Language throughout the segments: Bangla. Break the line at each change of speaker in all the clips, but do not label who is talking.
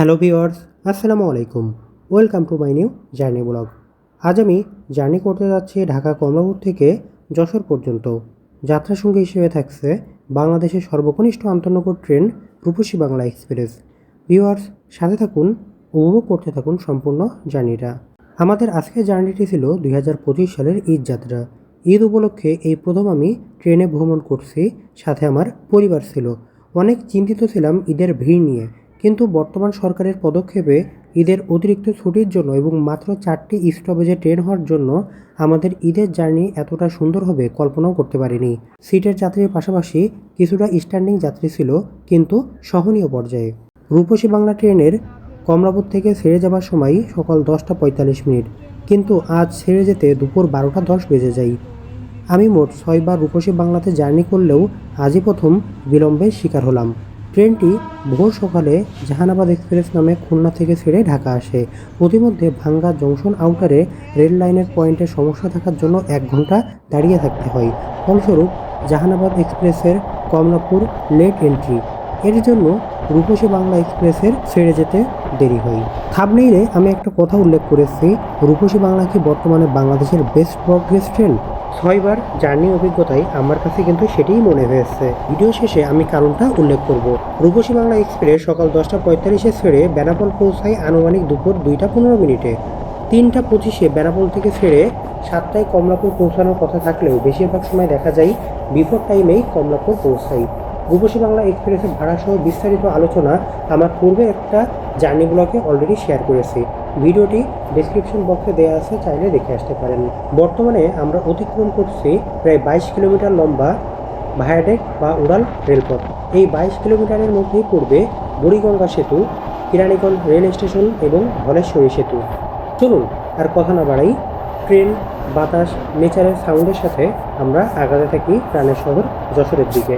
হ্যালো ভিওয়ার্স আসসালামু আলাইকুম। Welcome to my new journey blog আজ আমি জার্নি করতে যাচ্ছি ঢাকা কমলাপুর থেকে যশোর পর্যন্ত। যাত্রা সঙ্গী হিসেবে থাকছে বাংলাদেশের সর্বকনিষ্ঠ আন্তনগর train Rupashi Bangla express. Viewers সাথে থাকুন, উপভোগ করতে থাকুন সম্পূর্ণ জার্নিটা আমাদের আজকের জার্নিটি ছিল দুই হাজার পঁচিশ সালের ঈদ যাত্রা। ঈদ উপলক্ষে এই প্রথম আমি ট্রেনে ভ্রমণ করছি, সাথে আমার পরিবার ছিল। অনেক চিন্তিত ছিলাম ঈদের ভিড় নিয়ে। কিন্তু বর্তমান সরকারের পদক্ষেপে ঈদের অতিরিক্ত ছুটির জন্য এবং মাত্র চারটি স্টপেজে ট্রেন হওয়ার জন্য আমাদের ঈদের জার্নি এতটা সুন্দর হবে কল্পনাও করতে পারিনি। সিটের যাত্রীর পাশাপাশি কিছুটা স্ট্যান্ডিং যাত্রী ছিল, কিন্তু সহনীয় পর্যায়ে। রূপসী বাংলা ট্রেনের কমলাপুর থেকে ছেড়ে যাবার সময় সকাল দশটা পঁয়তাল্লিশ মিনিট, কিন্তু আজ ছেড়ে যেতে দুপুর বারোটা দশ বেজে যায়। আমি মোট ছয়বার রূপসী বাংলাতে জার্নি করলেও আজই প্রথম বিলম্বের শিকার হলাম। ট্রেনটি ভোর সকালে জাহানাবাদ এক্সপ্রেস নামে খুলনা থেকে ছেড়ে ঢাকা আসে। প্রতিমধ্যে ভাঙ্গা জংশন আউটারে রেল লাইনের পয়েন্টে সমস্যা থাকার জন্য এক ঘণ্টা দাঁড়িয়ে থাকতে হয়। ফলস্বরূপ, জাহানাবাদ এক্সপ্রেসের কমলাপুর লেট এন্ট্রি। এর জন্য রূপসী বাংলা এক্সপ্রেসের ছেড়ে যেতে দেরি হয়। থাবনেইলে আমি একটা কথা উল্লেখ করেছি রূপসী বাংলা কি বর্তমানে বাংলাদেশের বেস্ট প্রগ্রেস ট্রেন ছয়বার জার্নি অভিজ্ঞতায় আমার কাছে কিন্তু সেটাই মনে হয়েছে। ভিডিও শেষে আমি কারণটা উল্লেখ করব। রূপসী বাংলা এক্সপ্রেস সকাল দশটা পঁয়তাল্লিশে ছেড়ে বেনাপোল পৌঁছায় আনুমানিক দুপুর দুইটা পনেরো মিনিটে। তিনটা পঁচিশে বেনাপোল থেকে ছেড়ে সাতটায় কমলাপুর পৌঁছানোর কথা থাকলেও বেশিরভাগ সময় দেখা যায় বিফোর টাইমেই কমলাপুর পৌঁছায়। রূপসী বাংলা এক্সপ্রেসের ভাড়া সহ বিস্তারিত আলোচনা আমার পূর্বে একটা জার্নি ব্লগে অলরেডি শেয়ার করেছি। ভিডিওটি ডেসক্রিপশন বক্সে দেওয়া আছে, চাইলে দেখে আসতে পারেন। বর্তমানে আমরা অতিক্রম করছি প্রায় বাইশ কিলোমিটার লম্বা ভায়াডেক বা উড়াল রেলপথ। এই বাইশ কিলোমিটারের মধ্যেই পড়বে বুড়িগঙ্গা সেতু, কিরানীগঞ্জ রেল স্টেশন এবং ধলেশ্বরী সেতু। চলুন আর কথা না বাড়াই, ট্রেন, বাতাস নেচারের সাউন্ডের সাথে আমরা আগাতে থাকি প্রাণের শহর যশোরের দিকে।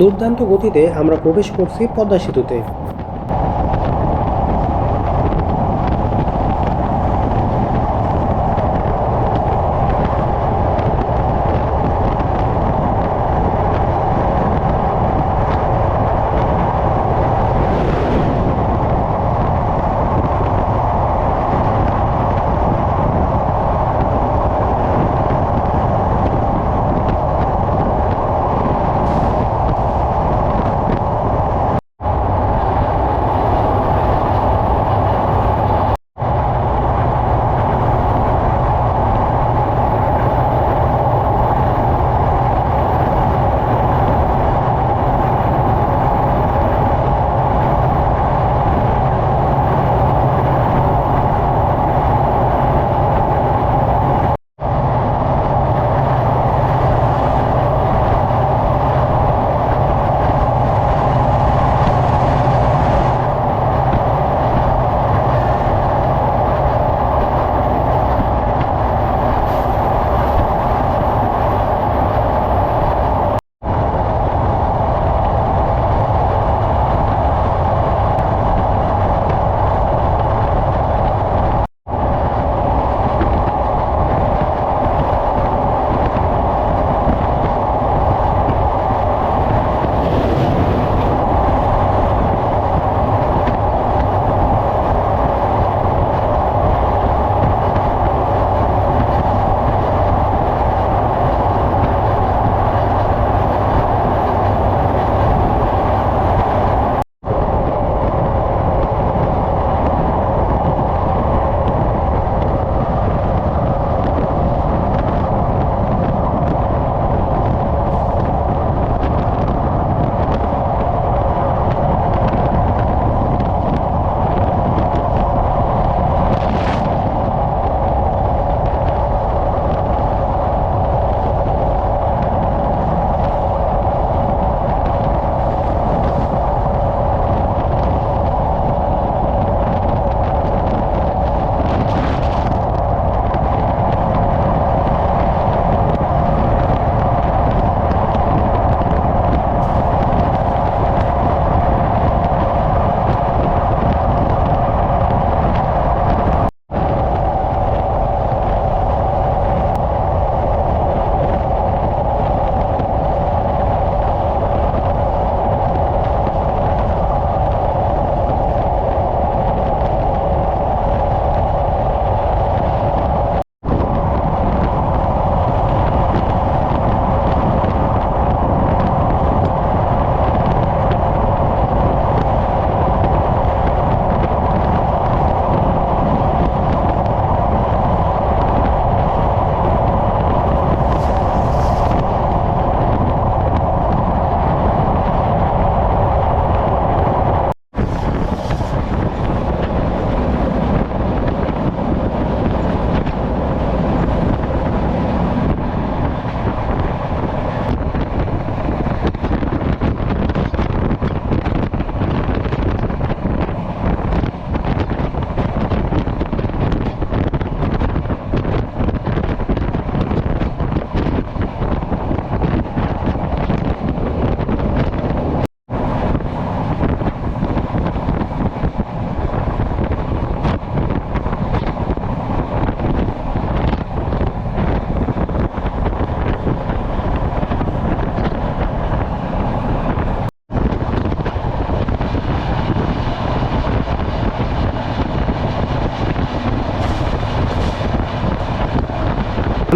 দুর্দান্ত গতিতে আমরা প্রবেশ করছি পদ্মা সেতুতে।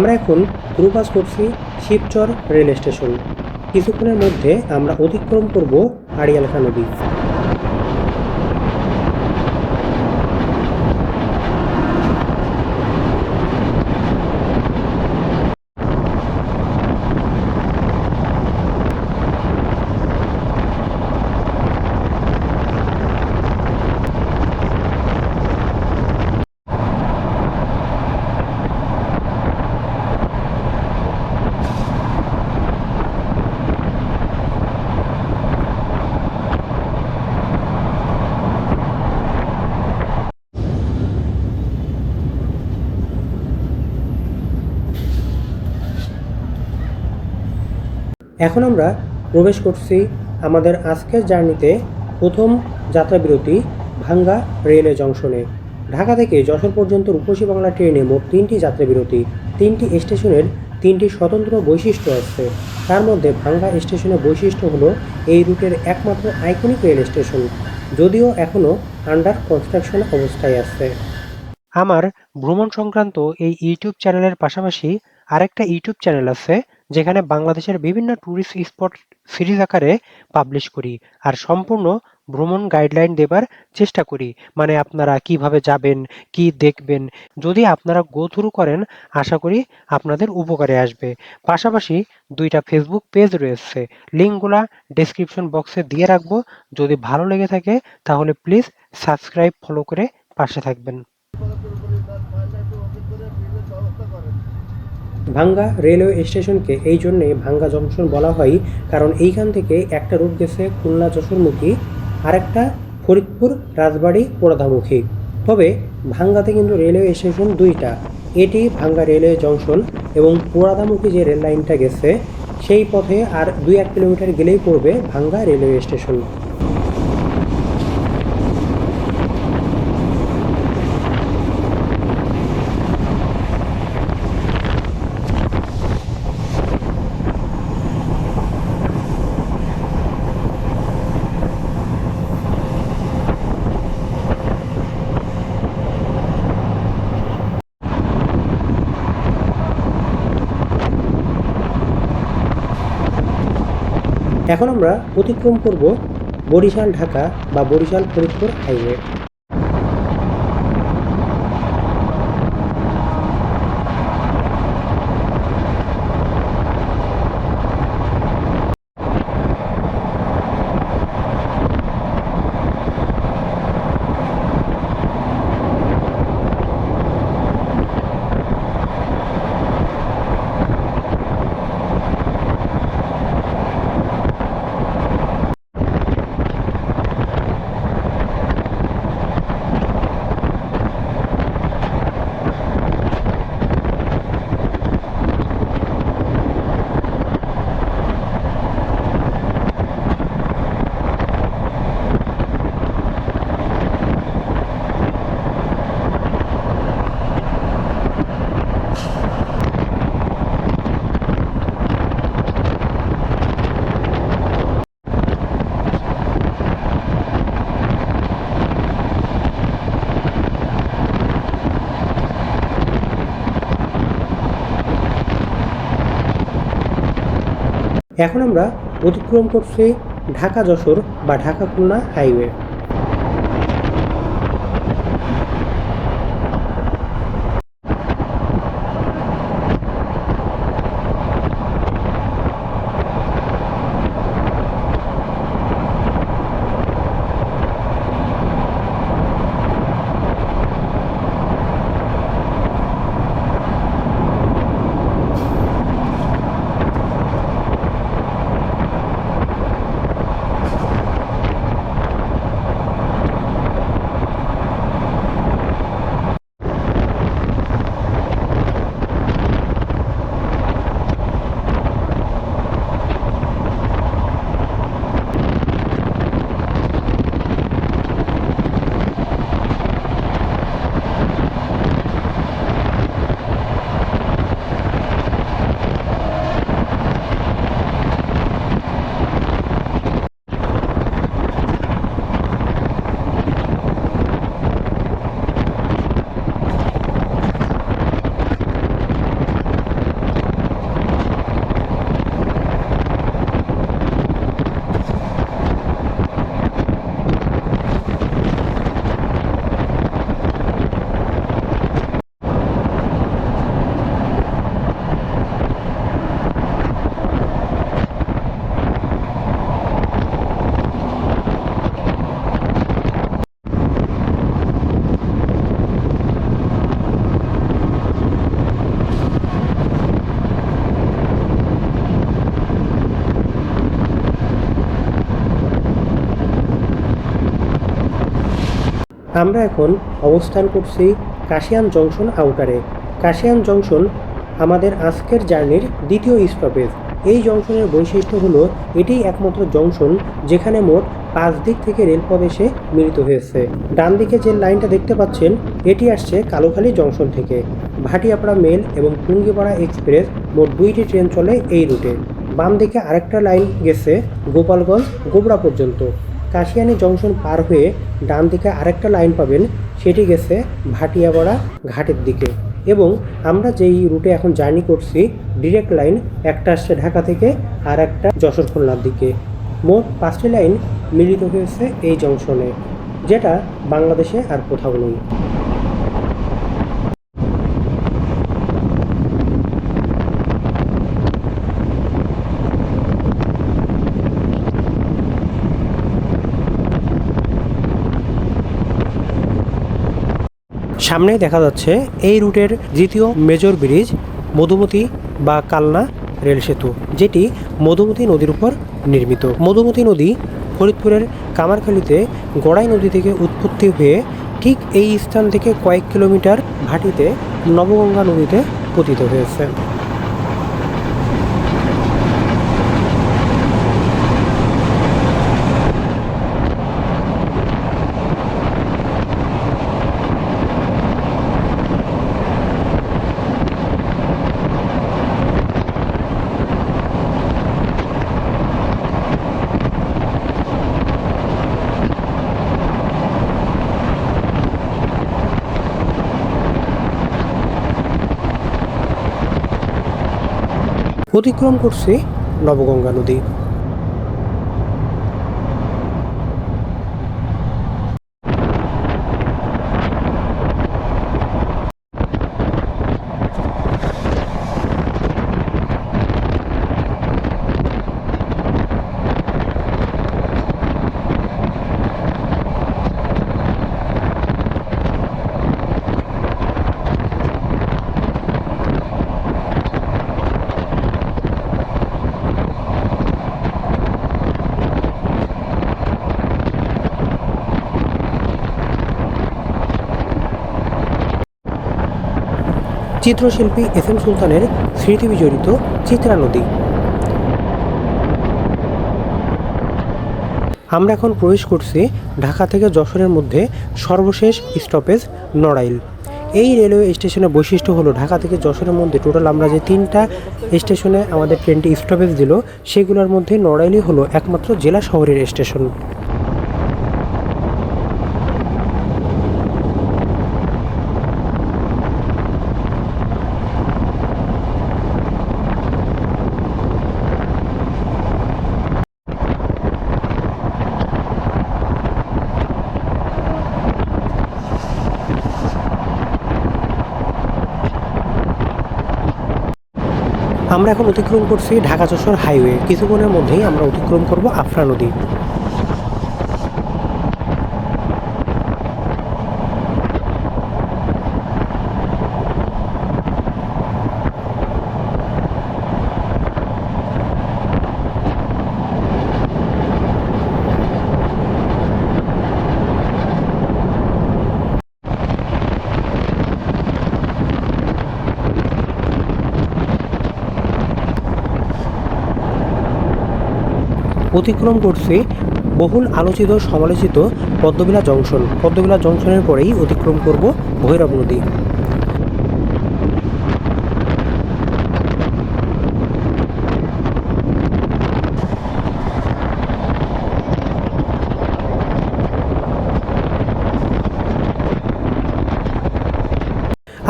আমরা এখন ক্রুপাস করছি শিবচর রেল স্টেশন কিছুক্ষণের মধ্যে আমরা অতিক্রম করব আড়িয়ালখা নদী এখন আমরা প্রবেশ করছি আমাদের আজকের জার্নিতে প্রথম যাত্রাবিরতি ভাঙ্গা রেলওয়ে জংশনে। ঢাকা থেকে যশোর পর্যন্ত রূপসী বাংলা ট্রেনে মোট তিনটি যাত্রাবিরতি, তিনটি স্টেশনের তিনটি স্বতন্ত্র বৈশিষ্ট্য আছে। তার মধ্যে ভাঙ্গা স্টেশনের বৈশিষ্ট্য হলো এই রুটের একমাত্র আইকনিক রেল স্টেশন, যদিও এখনও আন্ডার কনস্ট্রাকশন অবস্থায় আছে। আমার ভ্রমণ সংক্রান্ত এই ইউটিউব চ্যানেলের পাশাপাশি আরেকটা ইউটিউব চ্যানেল আছে, যেখানে বাংলাদেশের বিভিন্ন ট্যুরিস্ট স্পট সিরিজ আকারে পাবলিশ করি। আর সম্পূর্ণ ভ্রমণ গাইডলাইন দেবার চেষ্টা করি। মানে আপনারা কীভাবে যাবেন, কি দেখবেন, যদি আপনারা গো থ্রু করেন, আশা করি আপনাদের উপকারে আসবে। পাশাপাশি দুইটা ফেসবুক পেজ রয়েছে, লিঙ্কগুলা ডেসক্রিপশন বক্সে দিয়ে রাখব। যদি ভালো লেগে থাকে, তাহলে প্লিজ সাবস্ক্রাইব ফলো করে পাশে থাকবেন। ভাঙ্গা রেলওয়ে স্টেশনকে এই জন্যে ভাঙ্গা জংশন বলা হয়, কারণ এইখান থেকে একটা রুট গেছে খুলনা যশোরমুখী, আরেকটা ফরিদপুর রাজবাড়ি পোড়াদামুখী। তবে ভাঙ্গাতে কিন্তু রেলওয়ে স্টেশন দুইটা, এটি ভাঙ্গা রেলওয়ে জংশন এবং পোড়াধামুখী যে রেল লাইনটা গেছে, সেই পথে আর দুই এক কিলোমিটার গেলেই পড়বে ভাঙ্গা রেলওয়ে স্টেশন। এখন আমরা অতিক্রম করব বরিশাল ঢাকা বা বরিশাল ফরিদপুর হাইওয়ে। এখন আমরা অতিক্রম করছি ঢাকা যশোর বা ঢাকা খুলনা হাইওয়ে আমরা এখন অবস্থান করছি কাশিয়ান জংশন আউটারে। কাশিয়ান জংশন আমাদের আজকের জার্নির দ্বিতীয় স্টপেজ এই জংশনের বৈশিষ্ট্য হলো, এটাই একমাত্র জংশন যেখানে মোট পাঁচ দিক থেকে রেলপথ এসে মিলিত হয়েছে। ডান দিকে যে লাইনটা দেখতে পাচ্ছেন, এটি আসছে কালোখালী জংশন থেকে। ভাটিয়াপাড়া মেল এবং টুঙ্গিপাড়া এক্সপ্রেস মোট দুইটি ট্রেন চলে এই রুটে। বাম দিকে আরেকটা লাইন গেছে গোপালগঞ্জ গোবরা পর্যন্ত। কাশিয়ানি জংশন পার হয়ে ডান দিকে আরেকটা লাইন পাবেন, সেটি গেছে ভাটিয়াপাড়া ঘাটের দিকে। এবং আমরা যেই রুটে এখন জার্নি করছি, ডিরেক্ট লাইন একটা আসছে ঢাকা থেকে আর একটা যশোর খুলনার দিকে। মোট পাঁচটি লাইন মিলিত হয়েছে এই জংশনে, যেটা বাংলাদেশে আর কোথাও নেই। সামনেই দেখা যাচ্ছে এই রুটের দ্বিতীয় মেজর ব্রিজ মধুমতি বা কালনা রেল সেতু, যেটি মধুমতি নদীর উপর নির্মিত। মধুমতি নদী ফরিদপুরের কামারখালীতে গড়াই নদী থেকে উৎপত্তি হয়ে ঠিক এই স্থান থেকে কয়েক কিলোমিটার ভাটিতে নবগঙ্গা নদীতে পতিত হয়েছে। অতিক্রম করছে নবগঙ্গা নদী। চিত্রশিল্পী এস এম সুলতানের স্মৃতি বিজড়িত চিত্রা নদী। আমরা এখন প্রবেশ করছি ঢাকা থেকে যশোরের মধ্যে সর্বশেষ স্টপেজ নড়াইল। এই রেলওয়ে স্টেশনের বৈশিষ্ট্য হলো ঢাকা থেকে যশোরের মধ্যে টোটাল আমরা যে তিনটা স্টেশনে আমাদের ট্রেনটি স্টপেজ দিল, সেগুলোর মধ্যে নড়াইলই হলো একমাত্র জেলা শহরের স্টেশন। আমরা এখন অতিক্রম করছি ঢাকা যশোর হাইওয়ে। কিছুক্ষণের মধ্যেই আমরা অতিক্রম করব আফরা নদী। অতিক্রম করছে বহুল আলোচিত, সমালোচিত পদ্মবিলা জংশন। পদ্মবিলা জংশনের পরেই অতিক্রম করব ভৈরব নদী।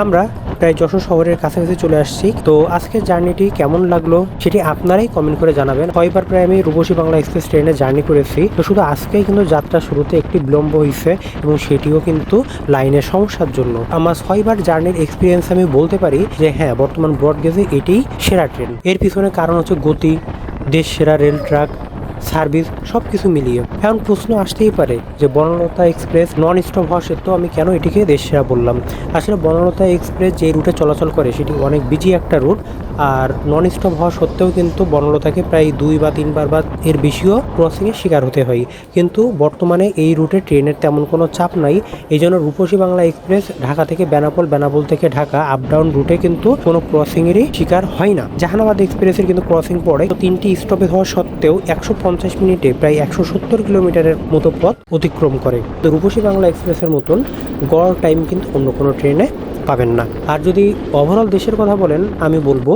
আমরা প্রায় যশোর শহরের কাছাকাছি চলে আসছি। তো আজকের জার্নিটি কেমন লাগল সেটি আপনারাই কমেন্ট করে জানাবেন। ছয়বার প্রায় আমি রূপসী বাংলা এক্সপ্রেস ট্রেনে জার্নি করেছি। তো শুধু আজকেই কিন্তু যাত্রা শুরুতে একটি বিলম্ব হয়েছে এবং সেটিও কিন্তু লাইনের সমস্যার জন্য। আমার ছয়বার জার্নির এক্সপিরিয়েন্স আমি বলতে পারি যে হ্যাঁ বর্তমান ব্রডগেজে এটিই সেরা ট্রেন। এর পিছনে কারণ হচ্ছে গতি, দেশ সেরা রেল ট্রাক সার্ভিস সব কিছু মিলিয়ে। এখন প্রশ্ন আসতেই পারে যে বনলতা এক্সপ্রেস নন স্টপ হওয়া সত্ত্বেও আমি কেন এটিকে দেশ সেরা বললাম? আসলে বনলতা এক্সপ্রেস যে রুটে চলাচল করে, সেটি অনেক বিজি একটা রুট আর নন স্টপ হওয়া সত্ত্বেও কিন্তু বনলতাকে প্রায় দুই বা তিনবার বা এর বেশিও ক্রসিংয়ের শিকার হতে হয়। কিন্তু বর্তমানে এই রুটে ট্রেনের তেমন কোনো চাপ নাই। এই জন্য রূপসী বাংলা এক্সপ্রেস ঢাকা থেকে বেনাপোল বেনাপোল থেকে ঢাকা আপ ডাউন রুটে কিন্তু কোনো ক্রসিংয়েরই শিকার হয় না। জাহানাবাদ এক্সপ্রেসের কিন্তু ক্রসিং পড়ে। তিনটি স্টপে হওয়া সত্ত্বেও একশো পঞ্চাশ মিনিটে প্রায় একশো সত্তর কিলোমিটারের মতো পথ অতিক্রম করে। রূপসী বাংলা এক্সপ্রেসের মতন গড় টাইম কিন্তু অন্য কোনো ট্রেনে পাবেন না। আর যদি ওভারঅল দেশের কথা বলেন, আমি বলব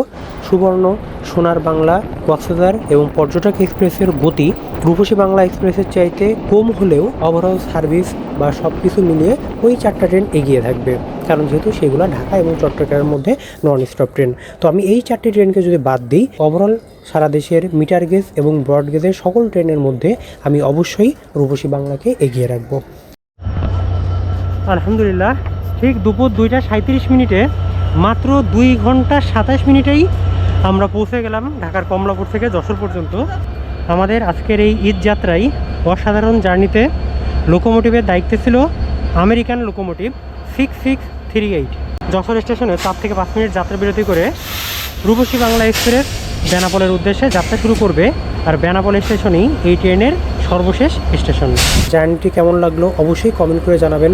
সুবর্ণ, সোনার বাংলা, কক্সবাজার এবং পর্যটক এক্সপ্রেসের গতি রূপসী বাংলা এক্সপ্রেসের চাইতে কম হলেও ওভারঅল সার্ভিস বা সব কিছু মিলিয়ে ওই চারটা ট্রেন এগিয়ে থাকবে। কারণ যেহেতু সেগুলো ঢাকা এবং চট্টগ্রামের মধ্যে নন স্টপ ট্রেন তো আমি এই চারটি ট্রেনকে যদি বাদ দিই ওভারঅল সারা দেশের মিটার গেজ এবং ব্রড গেজের সকল ট্রেনের মধ্যে আমি অবশ্যই রূপসী বাংলাকে এগিয়ে রাখব। আলহামদুলিল্লাহ। ঠিক দুপুর দুইটা সাঁত্রিশ মিনিটে, মাত্র দুই ঘণ্টা সাতাশ মিনিটেই আমরা পৌঁছে গেলাম ঢাকার কমলাপুর থেকে যশোর পর্যন্ত। আমাদের আজকের এই ঈদ যাত্রায় অসাধারণ জার্নিতে লোকোমোটিভের দায়িত্বে ছিল American locomotive six six three eight. Jessore স্টেশনে চার থেকে পাঁচ মিনিট যাত্রা বিরতি করে রূপসী বাংলা এক্সপ্রেস বেনাপোলের উদ্দেশ্যে যাত্রা শুরু করবে আর বেনাপোল স্টেশনেই এই ট্রেনের সর্বশেষ স্টেশন। জার্নিটি কেমন লাগল অবশ্যই কমেন্ট করে জানাবেন।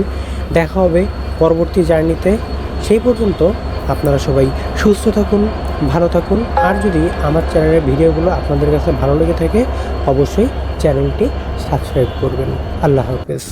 দেখা হবে পরবর্তী জার্নিতে, সেই পর্যন্ত আপনারা সবাই সুস্থ থাকুন, ভালো থাকুন। আর যদি আমার চ্যানেলের ভিডিওগুলো আপনাদের কাছে ভালো লেগে থাকে, অবশ্যই চ্যানেলটি সাবস্ক্রাইব করবেন। আল্লাহ হাফেজ।